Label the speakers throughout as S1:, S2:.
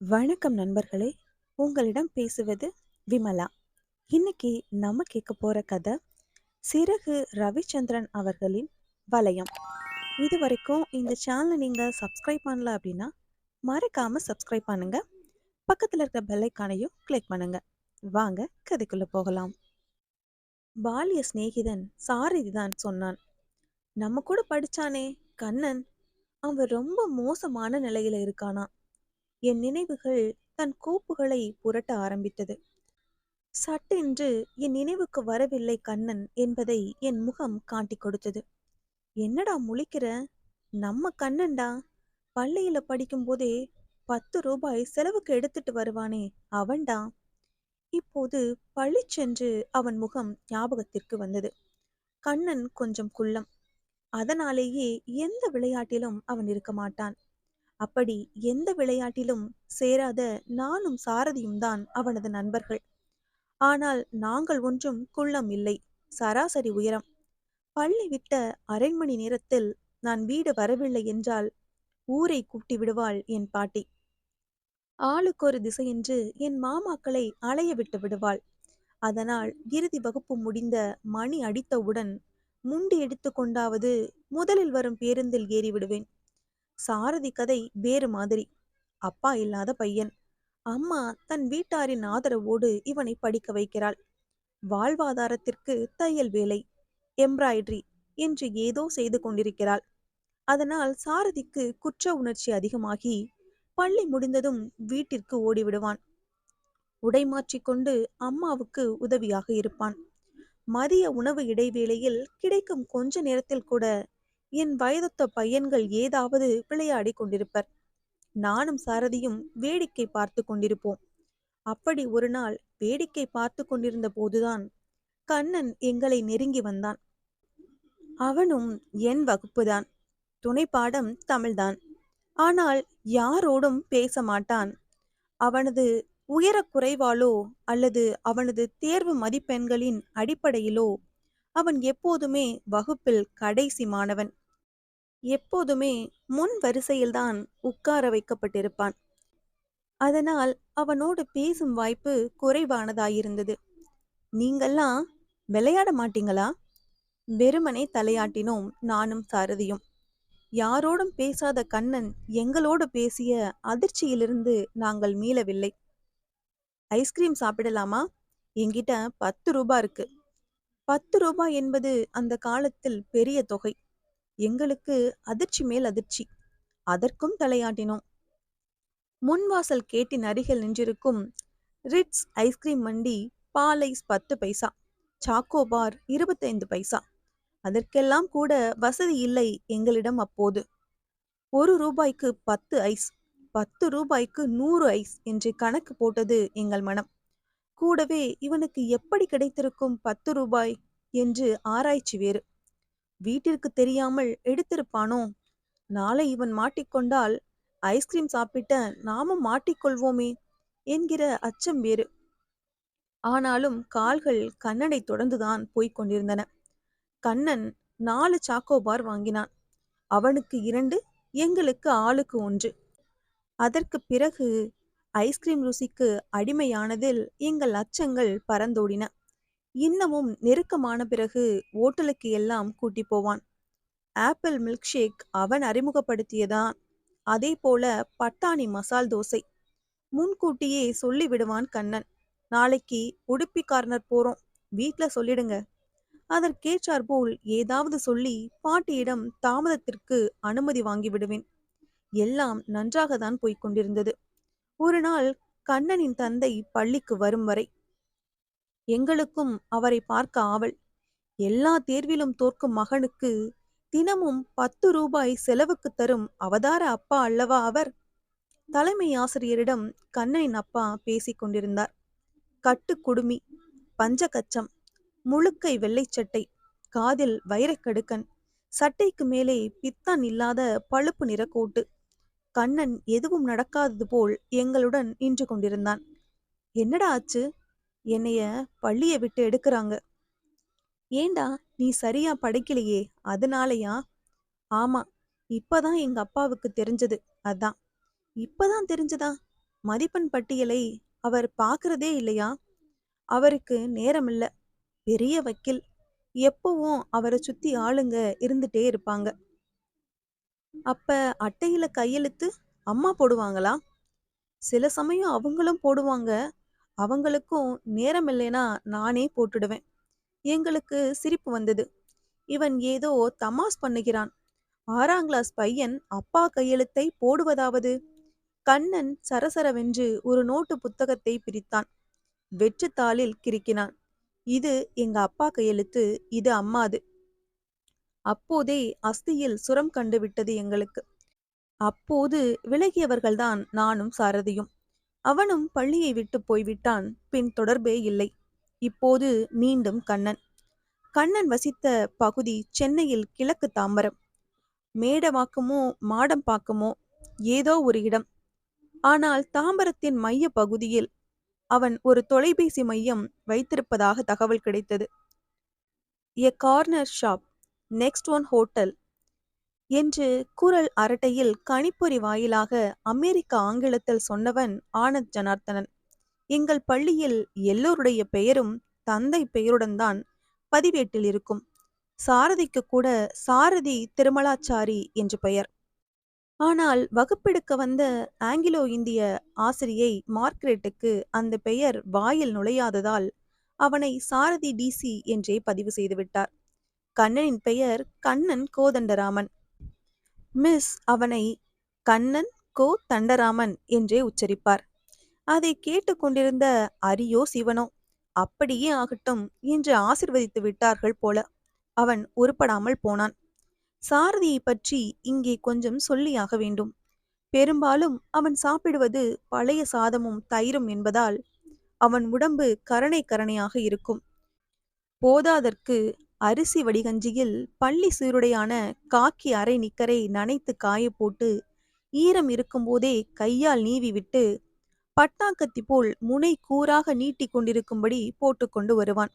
S1: வணக்கம் நண்பர்களே! உங்களிடம் பேசுவது விமலா. இன்னைக்கு நம்ம கேட்க போற கதை, சிறகு ரவிச்சந்திரன் அவர்களின் வளையம். இதுவரைக்கும் இந்த சேனலை நீங்க சப்ஸ்கிரைப் பண்ணல அப்படின்னா, மறக்காம சப்ஸ்கிரைப் பண்ணுங்க. பக்கத்தில் இருக்க பெல்லைக்கானையும் கிளிக் பண்ணுங்க. வாங்க கதைக்குள்ள போகலாம். பாலிய சிநேகிதன் சாரதி தான் சொன்னான். நம்ம கூட படிச்சானே கண்ணன், அவன் ரொம்ப மோசமான நிலையில இருக்கானா என் நினைவுகள் தன் கோப்புகளை புரட்ட ஆரம்பித்தது. சட்டென்று என் நினைவுக்கு வரவில்லை கண்ணன் என்பதை என் முகம் காட்டிக் கொடுத்தது. என்னடா முழிக்கிற? நம்ம கண்ணன்டா. பள்ளியில படிக்கும்போதே பத்து ரூபாய் செலவுக்கு எடுத்துட்டு வருவானே அவன்டா. இப்போது பள்ளி சென்று அவன் முகம் ஞாபகத்திற்கு வந்தது. கண்ணன் கொஞ்சம் குள்ளம். அதனாலேயே எந்த விளையாட்டிலும் அவன் இருக்க மாட்டான். அப்படி எந்த விளையாட்டிலும் சேராத நானும் சாரதியும் தான் அவனது நண்பர்கள். ஆனால் நாங்கள் ஒன்றும் குள்ளம் இல்லை. சராசரி உயரம். பள்ளி விட்ட அரை மணி நேரத்தில் நான் வீடு வரவில்லை என்றால் ஊரை கூட்டி விடுவாள் என் பாட்டி. ஆளுக்கொரு திசையென்று என் மாமாக்களை அலைய விட்டு விடுவாள். அதனால் இறுதி வகுப்பு முடிந்த மணி அடித்தவுடன் முண்டி எடுத்துக் கொண்டாவது முதலில் வரும் பேருந்தில் ஏறிவிடுவேன். சாரதி கதை வேறு மாதிரி. அப்பா இல்லாத பையன். அம்மா தன் வீட்டாரின் ஆதரவோடு இவனை படிக்க வைக்கிறாள். வாழ்வாதாரத்திற்கு தையல் வேலை, எம்ப்ராய்டரி என்று ஏதோ செய்து கொண்டிருக்கிறாள். அதனால் சாரதிக்கு குற்ற உணர்ச்சி அதிகமாகி பள்ளி முடிந்ததும் வீட்டிற்கு ஓடிவிடுவான். உடை மாற்றிக்கொண்டு அம்மாவுக்கு உதவியாக இருப்பான். மதிய உணவு இடைவேளையில் கிடைக்கும் கொஞ்ச நேரத்தில் கூட என் வயதொத்த பையன்கள் ஏதாவது விளையாடிக் கொண்டிருப்பர். நானும் சாரதியும் வேடிக்கை பார்த்து கொண்டிருப்போம். அப்படி ஒரு நாள் வேடிக்கை பார்த்து கொண்டிருந்த போதுதான் கண்ணன் எங்களை நெருங்கி வந்தான். அவனும் என் வகுப்புதான். பாடம் தமிழ்தான். ஆனால் யாரோடும் பேச மாட்டான். அவனது உயரக் குறைவாலோ அல்லது அவனது தேர்வு மதிப்பெண்களின் அடிப்படையிலோ அவன் எப்போதுமே வகுப்பில் கடைசி மாணவன். எப்போதுமே முன் வரிசையில்தான் உட்கார வைக்கப்பட்டிருப்பான். அதனால் அவனோடு பேசும் வாய்ப்பு குறைவானதாயிருந்தது. நீங்கள்லாம் விளையாட மாட்டீங்களா? வெறுமனே தலையாட்டினோம் நானும் சாரதியும். யாரோடும் பேசாத கண்ணன் எங்களோடு பேசிய அதிர்ச்சியிலிருந்து நாங்கள் மீளவில்லை. ஐஸ்கிரீம் சாப்பிடலாமா? என்கிட்ட பத்து ரூபா இருக்கு. பத்து ரூபாய் என்பது அந்த காலத்தில் பெரிய தொகை. எங்களுக்கு அதிர்ச்சி மேல் அதிர்ச்சி. அதற்கும் தலையாட்டினோம். முன்வாசல் கேட்டின் அருகில் நின்றிருக்கும் ரிட்ஸ் ஐஸ்கிரீம் வண்டி பாலைஸ் பத்து பைசா, சாக்கோ பார் இருபத்தைந்து பைசா. அதற்கெல்லாம் கூட வசதி இல்லை எங்களிடம் அப்போது. ஒரு ரூபாய்க்கு பத்து ஐஸ், பத்து ரூபாய்க்கு நூறு ஐஸ் என்று கணக்கு போட்டது எங்கள் மனம். கூடவே இவனுக்கு எப்படி கிடைத்திருக்கும் பத்து ரூபாய் என்று ஆராய்ச்சி வேறு. வீட்டிற்கு தெரியாமல் எடுத்திருப்பானோ? நாளை இவன் மாட்டிக்கொண்டால் ஐஸ்கிரீம் சாப்பிட்ட நாமும் மாட்டிக்கொள்வோமே என்கிற அச்சம் வேறு. ஆனாலும் கால்கள் கண்ணனை தொடர்ந்துதான் போய்க் கொண்டிருந்தன. கண்ணன் நாலு சாக்கோபார் வாங்கினான். அவனுக்கு இரண்டு, எங்களுக்கு ஆளுக்கு ஒன்று. அதற்குப் பிறகு ஐஸ்கிரீம் ருசிக்கு அடிமையானதில் எங்கள் அச்சங்கள் பறந்தோடின. இன்னமும் நெருக்கமான பிறகு ஓட்டலுக்கு எல்லாம் கூட்டி போவான். ஆப்பிள் மில்க் ஷேக் அவன் அறிமுகப்படுத்தியதான். அதே போல பட்டாணி மசால் தோசை. முன்கூட்டியே சொல்லிவிடுவான் கண்ணன். நாளைக்கு உடுப்பி கார்னர் போறோம். வீட்ல சொல்லிடுங்க. அதற்கேற்றாற்போல் ஏதாவது சொல்லி பாட்டியிடம் தாமதத்திற்கு அனுமதி வாங்கி விடுவேன். எல்லாம் நன்றாகத்தான் போய்க் கொண்டிருந்தது. ஒரு நாள் கண்ணனின் தந்தை பள்ளிக்கு வரும் வரை. எங்களுக்கும் அவரை பார்க்க ஆவல். எல்லா தேர்விலும் தோற்கும் மகனுக்கு தினமும் பத்து ரூபாய் செலவுக்கு தரும் அவதார அப்பா அல்லவா அவர்? தலைமை ஆசிரியரிடம் கண்ணனின் அப்பா பேசிக் கொண்டிருந்தார். கட்டு குடுமி, பஞ்சகச்சம், முழுக்கை வெள்ளைச்சட்டை காதில் வைரக்கடுக்கன், சட்டைக்கு மேலே பித்தான் இல்லாத பழுப்பு நிற கோட்டு. கண்ணன் எதுவும் நடக்காதது போல் எங்களுடன் நின்று கொண்டிருந்தான். என்னடா ஆச்சு? என்னைய பள்ளிய விட்டு எடுக்கிறாங்க ஏண்டா நீ சரியா படைக்கலையே அதனாலயா? ஆமா இப்பதான் எங்க அப்பாவுக்கு தெரிஞ்சது அதான். இப்பதான் தெரிஞ்சதா? மதிப்பெண் பட்டியலை அவர் பார்க்கறதே இல்லையா அவருக்கு நேரமில்ல பெரிய வக்கீல் எப்பவும் அவரை சுத்தி ஆளுங்க இருந்துட்டே இருப்பாங்க அப்ப அட்டையில கையெழுத்து அம்மா போடுவாங்களா? சில சமயம் அவங்களும் போடுவாங்க. அவங்களுக்கும் நேரம் இல்லைன்னா நானே போட்டுடுவேன். எங்களுக்கு சிரிப்பு வந்தது. இவன் ஏதோ தமாஸ் பண்ணுகிறான். ஆறாம் கிளாஸ் பையன் அப்பா கையெழுத்தை போடுவதாவது? கண்ணன் சரசரவென்று ஒரு நோட்டு புத்தகத்தை பிரித்தான். வெற்றுத்தாளில் கிறுக்கினான். இது எங்க அப்பா கையெழுத்து இது அம்மாது. அப்போதே அஸ்தியில் சுரம் கண்டுவிட்டது எங்களுக்கு. அப்போது விலகியவர்கள்தான் நானும் சாரதியும். அவனும் பள்ளியை விட்டு போய்விட்டான் பின் தொடர்பே இல்லை. இப்போது மீண்டும் கண்ணன். கண்ணன் வசித்த பகுதி சென்னையில் கிழக்கு தாம்பரம். மேடவாக்கமோ மாடம்பாக்கமோ ஏதோ ஒரு இடம். ஆனால் தாம்பரத்தின் மைய பகுதியில் அவன் ஒரு தொலைபேசி மையம் வைத்திருப்பதாக தகவல் கிடைத்தது. A corner shop. Next one hotel. என்று குரல் அரட்டையில் கணிப்பொறி வாயிலாக அமெரிக்க ஆங்கிலத்தில் சொன்னவன் ஆனந்த் ஜனார்த்தனன். எங்கள் பள்ளியில் எல்லோருடைய பெயரும் தந்தை பெயருடன் தான் பதிவேட்டில் இருக்கும். சாரதிக்கு கூட சாரதி திருமலாச்சாரி என்று பெயர். ஆனால் வகுப்பெடுக்க வந்த ஆங்கிலோ இந்திய ஆசிரியை மார்க்ரெட்டுக்கு அந்த பெயர் வாயில் நுழையாததால் அவனை சாரதி டிசி என்றே பதிவு செய்துவிட்டார் கண்ணனின் பெயர் கண்ணன் கோதண்டராமன். மிஸ் அவனை கண்ணன் கோ தண்டராமன் என்றே உச்சரிப்பார். அதை கேட்டுக்கொண்டிருந்த அரியோ சிவனோ அப்படியே ஆகட்டும் என்று ஆசிர்வதித்து விட்டார்கள் போல அவன் உருப்படாமல் போனான். சாரதியை பற்றி இங்கே கொஞ்சம் சொல்லியாக வேண்டும். பெரும்பாலும் அவன் சாப்பிடுவது பழைய சாதமும் தயிரும் என்பதால் அவன் உடம்பு கரணை கரணையாக இருக்கும். போதாதற்கு அரிசி வடிகஞ்சியில் பள்ளி சீருடையான காக்கி அரை நிக்கரை நனைத்து காய போட்டு ஈரம் இருக்கும்போதே கையால் நீவி விட்டு பட்டாக்கத்தி போல் முனை கூறாக நீட்டிக் கொண்டிருக்கும்படி போட்டுக்கொண்டு வருவான்.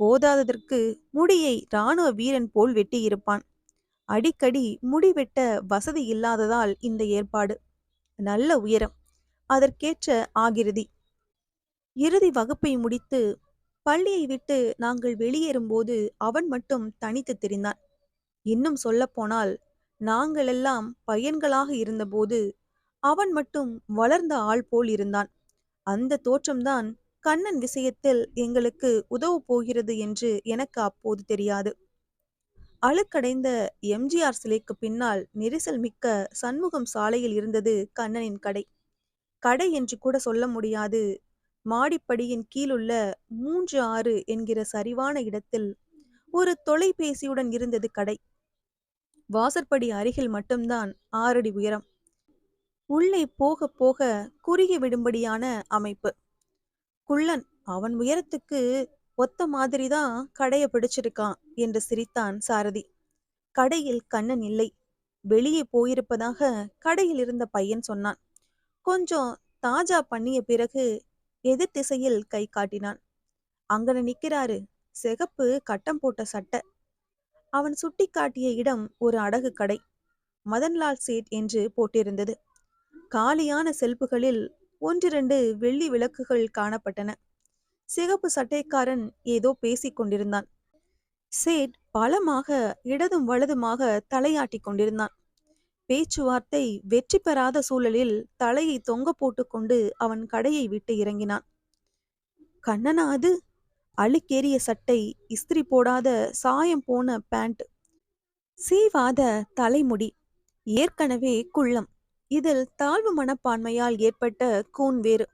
S1: போதாததற்கு முடியை இராணுவ வீரன் போல் வெட்டியிருப்பான். அடிக்கடி முடி வெட்ட வசதி இல்லாததால் இந்த ஏற்பாடு. நல்ல உயரம். அதற்கேற்ற ஆகிருதி. இறுதி வகுப்பை முடித்து பள்ளியை விட்டு நாங்கள் வெளியேறும்போது அவன் மட்டும் தனித்து தெரிந்தான். இன்னும் சொல்லப்போனால் நாங்களெல்லாம் பையன்களாக இருந்தபோது அவன் மட்டும் வளர்ந்த ஆள் போல் இருந்தான். அந்த தோற்றம்தான் கண்ணன் விஷயத்தில் எங்களுக்கு உதவ போகிறது என்று எனக்கு அப்போது தெரியாது. அழுக்கடைந்த எம்ஜிஆர் சிலைக்கு பின்னால் நெரிசல் மிக்க சண்முகம் சாலையில் இருந்தது கண்ணனின் கடை. கடை என்று கூட சொல்ல முடியாது மாடிப்படியின் கீழுள்ள மூன்று ஆறு என்கிற சரிவான இடத்தில் ஒரு தொலைபேசியுடன் இருந்தது கடை. வாசற்படி அருகில் மட்டும்தான் ஆறடி உயரம். உள்ளே போக போக குறுகி விடும்படியான அமைப்பு. குள்ளன் அவன் உயரத்துக்கு ஒத்த மாதிரிதான் கடைய பிடிச்சிருக்கான் என்று சிரித்தான் சாரதி. கடையில் கண்ணன் இல்லை. வெளியே போயிருப்பதாக கடையில் இருந்த பையன் சொன்னான். கொஞ்சம் தாஜா பண்ணிய பிறகு எதிர் திசையில் கை காட்டினான். அங்கன நிக்கிறாரு. சிகப்பு கட்டம் போட்ட சட்டை. அவன் சுட்டி காட்டிய இடம் ஒரு அடகு கடை. மதன்லால் சேட் என்று போட்டிருந்தது. காலியான செல்புகளில் ஒன்றிரண்டு வெள்ளி விளக்குகள் காணப்பட்டன. சிகப்பு சட்டைக்காரன் ஏதோ பேசிக் கொண்டிருந்தான். சேட் பலமாக இடதும் வலதுமாக தலையாட்டிக் கொண்டிருந்தான். பேச்சுவார்த்தை வெற்றி பெறாத சூழலில் தலையை தொங்க போட்டுக்கொண்டு அவன் கடையை விட்டு இறங்கினான். கண்ணனா அது? அழுக்கேறிய சட்டை இஸ்திரி போடாத சாயம் போன பேண்ட். சீவாத தலைமுடி. ஏற்கனவே குள்ளம். இதில் தாழ்வு மனப்பான்மையால் ஏற்பட்ட கூன் வேறு.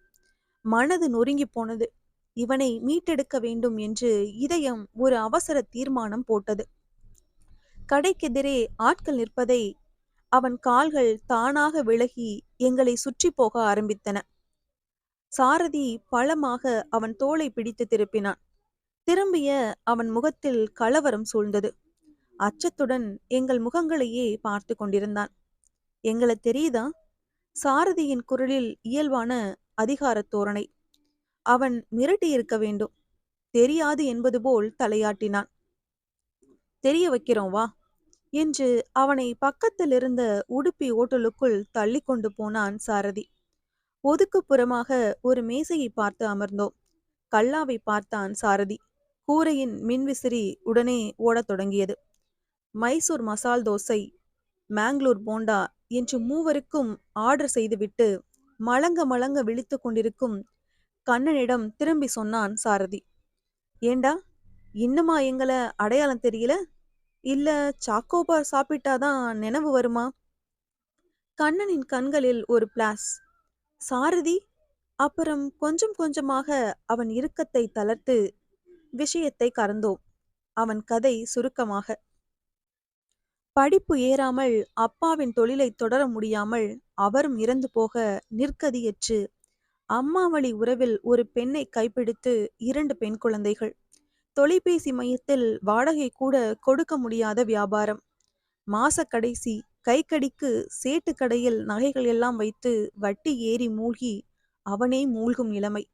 S1: மனது நொறுங்கி போனது. இவனை மீட்டெடுக்க வேண்டும் என்று இதயம் ஒரு அவசர தீர்மானம் போட்டது. கடைக்கெதிரே ஆட்கள் நிற்பதை அவன் கால்கள் தானாக விலகி எங்களை சுற்றி போக ஆரம்பித்தன. சாரதி பழமாக அவன் தோளை பிடித்து திருப்பினான். திரும்பிய அவன் முகத்தில் கலவரம் சூழ்ந்தது. அச்சத்துடன் எங்கள் முகங்களையே பார்த்து கொண்டிருந்தான். எங்களை தெரியுதா? சாரதியின் குரலில் இயல்பான அதிகார தோரணை. அவன் மிரட்டி இருக்க வேண்டும். தெரியாது என்பது போல் தலையாட்டினான். தெரிய வைக்கிறோம் வா. என்று அவனை பக்கத்தில் இருந்த உடுப்பி ஓட்டலுக்குள் தள்ளி கொண்டு போனான் சாரதி. ஒதுக்குப்புறமாக ஒரு மேசையை பார்த்து அமர்ந்தோம். கல்லாவை பார்த்தான் சாரதி. கூரையின் மின்விசிறி உடனே ஓடத் தொடங்கியது. மைசூர் மசால் தோசை மேங்களூர் போண்டா என்று மூவருக்கும் ஆர்டர் செய்துவிட்டு மலங்க மலங்க விழித்து கொண்டிருக்கும் கண்ணனிடம் திரும்பி சொன்னான் சாரதி. ஏண்டா இன்னுமா எங்களை அடையாளம் தெரியல? இல்ல சாக்கோபார் சாப்பிட்டாதான் நினைவு வருமா? கண்ணனின் கண்களில் ஒரு பிளாஸ். சாரதி அப்புறம் கொஞ்சம் கொஞ்சமாக அவன் இறுக்கத்தை தளர்த்து விஷயத்தை கறந்தோம். அவன் கதை சுருக்கமாக. படிப்பு ஏறாமல் அப்பாவின் தொழிலை தொடர முடியாமல் அவரும் இறந்து போக நிற்கதியற்று. அம்மாவளி உறவில் ஒரு பெண்ணை கைப்பிடித்து இரண்டு பெண் குழந்தைகள். தொலைபேசி மையத்தில் வாடகை கூட கொடுக்க முடியாத வியாபாரம். மாச கடைசி கைக்கடிக்கு சேட்டு கடையில் நகைகள் எல்லாம் வைத்து வட்டி ஏறி மூழ்கி அவனே மூழ்கும் நிலைமை.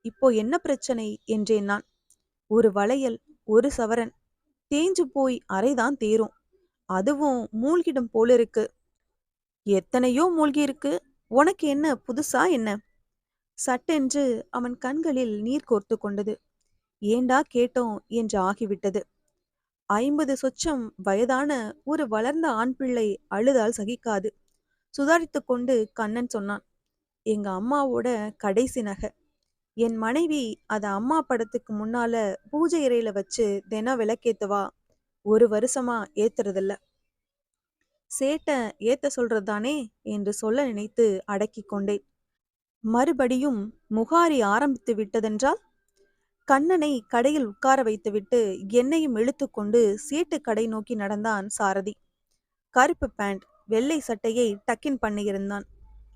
S1: இப்போ என்ன பிரச்சனை? என்றேன் நான். ஒரு வளையல் ஒரு சவரன். தேஞ்சு போய் அறைதான் தேரும். அதுவும் மூழ்கிடும் போலிருக்கு எத்தனையோ மூழ்கி இருக்கு உனக்கு என்ன? புதுசா என்ன? சட்டென்று அவன் கண்களில் நீர் கோர்த்து கொண்டது. ஏண்டா கேட்டோம் என்று ஆகிவிட்டது. ஐம்பது சொச்சம் வயதான ஒரு வளர்ந்த ஆண் பிள்ளை அழுதால் சகிக்காது. சுதாரித்து கொண்டு கண்ணன் சொன்னான் எங்க அம்மாவோட கடைசி நகை. என் மனைவி அத அம்மா படத்துக்கு முன்னால பூஜை இறையில வச்சு தினம் விளக்கேத்துவா ஒரு வருஷமா ஏத்துறதில்ல. சேட்டை ஏத்த சொல்றதுதானே? என்று சொல்ல நினைத்து அடக்கிக் கொண்டேன். மறுபடியும் முகாரி ஆரம்பித்து விட்டதென்றால் கண்ணனை கடையில் உட்கார வைத்துவிட்டு என்னையும் இழுத்துக்கொண்டு சீட்டு கடை நோக்கி நடந்தான் சாரதி. கருப்பு பேண்ட் வெள்ளை சட்டையை டக்கின் பண்ணியிருந்தான்.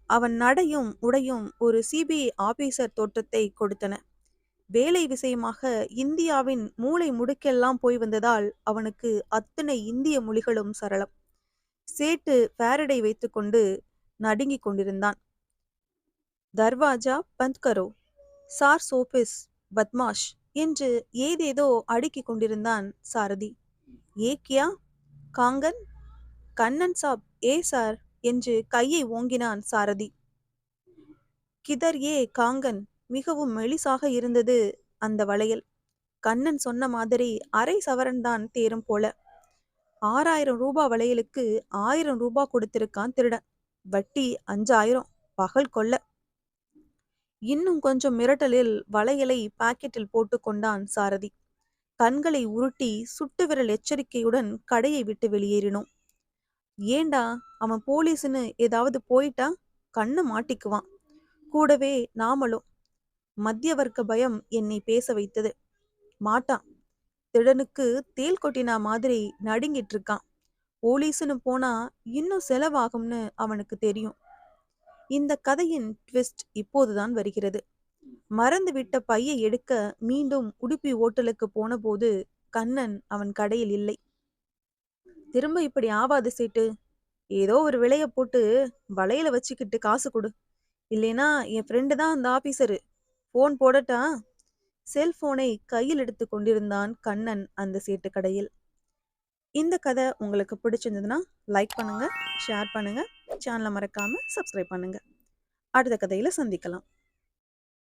S1: அவன் நடையும் உடையும் ஒரு சிபிஐ ஆபீசர் தோற்றத்தை கொடுத்தன. வேலை விஷயமாக இந்தியாவின் மூளை முடுக்கெல்லாம் போய் வந்ததால் அவனுக்கு அத்தனை இந்திய மொழிகளும் சரளம். சேட்டு பேரடை வைத்துக்கொண்டு நடுங்கிக் கொண்டிருந்தான். தர்வாஜா பந்த் கரோ. சார் சோபிஸ் பத்மாஷ் என்று ஏதேதோ அடுக்கிக் கொண்டிருந்தான் சாரதி. ஏ கியா காங்கன்? கண்ணன் சாப் ஏ சார்? என்று கையை ஓங்கினான் சாரதி. கிதர் ஏ காங்கன்? மிகவும் மெலிசாக இருந்தது அந்த வளையல். கண்ணன் சொன்ன மாதிரி அரை சவரன்தான் தேரும் போல. ஆறாயிரம் ரூபா வளையலுக்கு ஆயிரம் ரூபா கொடுத்திருக்கான் திருடன். வட்டி அஞ்சாயிரம். பகல் கொள்ள. இன்னும் கொஞ்சம் மிரட்டலில் வளையலை பாக்கெட்டில் போட்டு கொண்டான் சாரதி. கண்களை உருட்டி சுட்டு விரல் எச்சரிக்கையுடன் கடையை விட்டு வெளியேறினோம். ஏண்டா அவன் போலீஸ்னு ஏதாவது போயிட்டா? கண்ணை மாட்டிக்குவான். கூடவே நாமளும். மத்திய வர்க்க பயம் என்னை பேச வைத்தது. மாட்டான் திடனுக்கு தேல் கொட்டினா மாதிரி நடுங்கிட்டு இருக்கான். போலீஸ்னு போனா இன்னும் செலவாகும்னு அவனுக்கு தெரியும். இந்த கதையின் ட்விஸ்ட் இப்போதுதான் வருகிறது. மறந்துவிட்ட பையை எடுக்க மீண்டும் உடுப்பி ஓட்டலுக்கு போனபோது கண்ணன் அவன் கடையில் இல்லை. திரும்ப இப்படி ஆவாது சீட்டு. ஏதோ ஒரு விலைய போட்டு வளையல வச்சுக்கிட்டு காசு கொடு. இல்லைனா என் ஃப்ரெண்டு தான் அந்த ஆபீசரு போன் போடட்டா? செல்போனை கையில் எடுத்து கொண்டிருந்தான் கண்ணன் அந்த சேட்டு கடையில். இந்த கதை உங்களுக்கு பிடிச்சிருந்ததுன்னா லைக் பண்ணுங்க ஷேர் பண்ணுங்க. சேனலை மறக்காமல் சப்ஸ்கிரைப் பண்ணுங்கள் அடுத்த கதையில் சந்திக்கலாம்.